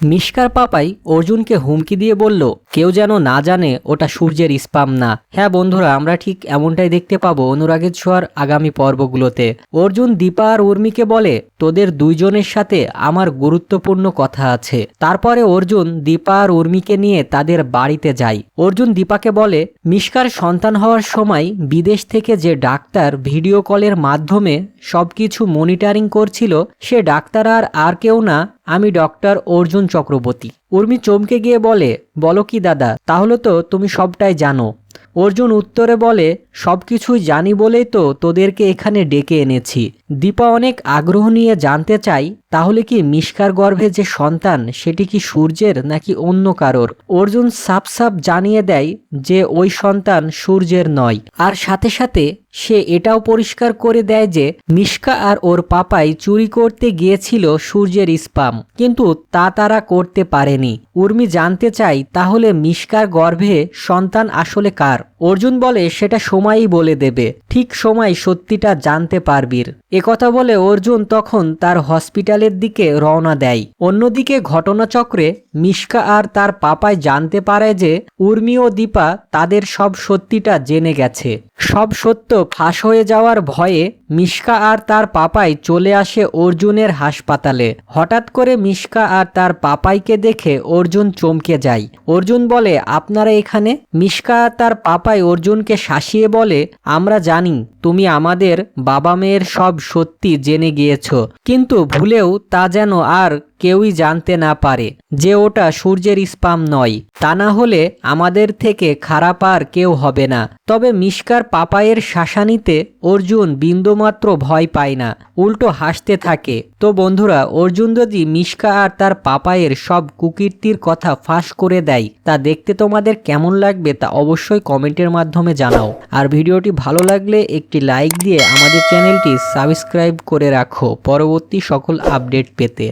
মিষ্কার পাপাই অর্জুনকে হুমকি দিয়ে বলল কেউ যেন না জানে ওটা সূর্যের স্পাম না। হ্যাঁ বন্ধুরা, আমরা ঠিক এমনটাই দেখতে পাবো অনুরাগের ছোঁয়ার আগামী পর্বগুলোতে। অর্জুন, দীপা আর উর্মিকে বলে, তোদের দুইজনের সাথে আমার গুরুত্বপূর্ণ কথা আছে। তারপরে অর্জুন, দীপা আর উর্মিকে নিয়ে তাদের বাড়িতে যায়। অর্জুন দীপাকে বলে মিষ্কার সন্তান হওয়ার সময় বিদেশ থেকে যে ডাক্তার ভিডিও কলের মাধ্যমে সব কিছু মনিটরিং করছিল, সে ডাক্তার আর আর কেউ না, আমি ডক্টর অর্জুন চক্রবর্তী। উর্মি চমকে গিয়ে বলে, বলো কি দাদা, তাহলে তো তুমি সবটাই জানো। অর্জুন উত্তরে বলে, সব কিছুই জানি বলেই তো তোদেরকে এখানে ডেকে এনেছি। দীপা অনেক আগ্রহ নিয়ে জানতে চাই, তাহলে কি মিষ্কার গর্ভে যে সন্তান, সেটি কি সূর্যের নাকি অন্য কারোর? অর্জুন সাপ সাপ জানিয়ে দেয় যে ওই সন্তান সূর্যের নয়। আর সাথে সাথে সে এটাও পরিষ্কার করে দেয় যে মিশকা আর ওর পাপাই চুরি করতে গিয়েছিল সূর্যের স্পাম, কিন্তু তা তারা করতে পারেনি। উর্মি জানতে চাই তাহলে মিশকার গর্ভে সন্তান আসলে কার? অর্জুন বলে, সেটা সময়ই বলে দেবে। ঠিক সময় সত্যিটা জানতে পারবির। একথা বলে অর্জুন তখন তার হসপিটালের দিকে রওনা দেয়। অন্যদিকে ঘটনাচক্রে মিশকা আর তার পাপায় জানতে পারে যে উর্মি ও দীপা তাদের সব সত্যিটা জেনে গেছে। সব সত্য ফাঁস হয়ে যাওয়ার ভয়ে মিশকা আর তার পাপাই চলে আসে অর্জুনের হাসপাতালে। হঠাৎ করে মিশকা আর তার পাপাইকে দেখে অর্জুন চমকে যায়। অর্জুন বলে, আপনারা এখানে? মিশকা আর তার পাপাই অর্জুনকে শাসিয়ে বলে, আমরা জানি, তুমি আমাদের বাবা মেয়ের সব সত্যি জেনে গিয়েছ। কিন্তু ভুলেও তা যেন আর কেউই জানতে না পারে যে ওটা সূর্যের স্পাম নয়। তা না হলে আমাদের থেকে খারাপ আর কেউ হবে না। তবে মিষ্কার পাপায়ের শাসানিতে অর্জুন বিন্দুমাত্র ভয় পায় না। উল্টো হাসতে থাকে। তো বন্ধুরা, অর্জুন যদি মিষ্কা আর তার পাপায়ের সব কুকীর্তির কথা ফাঁস করে দেয়, তা দেখতে তোমাদের কেমন লাগবে তা অবশ্যই কমেন্টের মাধ্যমে জানাও। আর ভিডিওটি ভালো লাগলে একটি লাইক দিয়ে আমাদের চ্যানেলটি সাবস্ক্রাইব করে রাখো। পরবর্তী সকল আপডেট পেতে।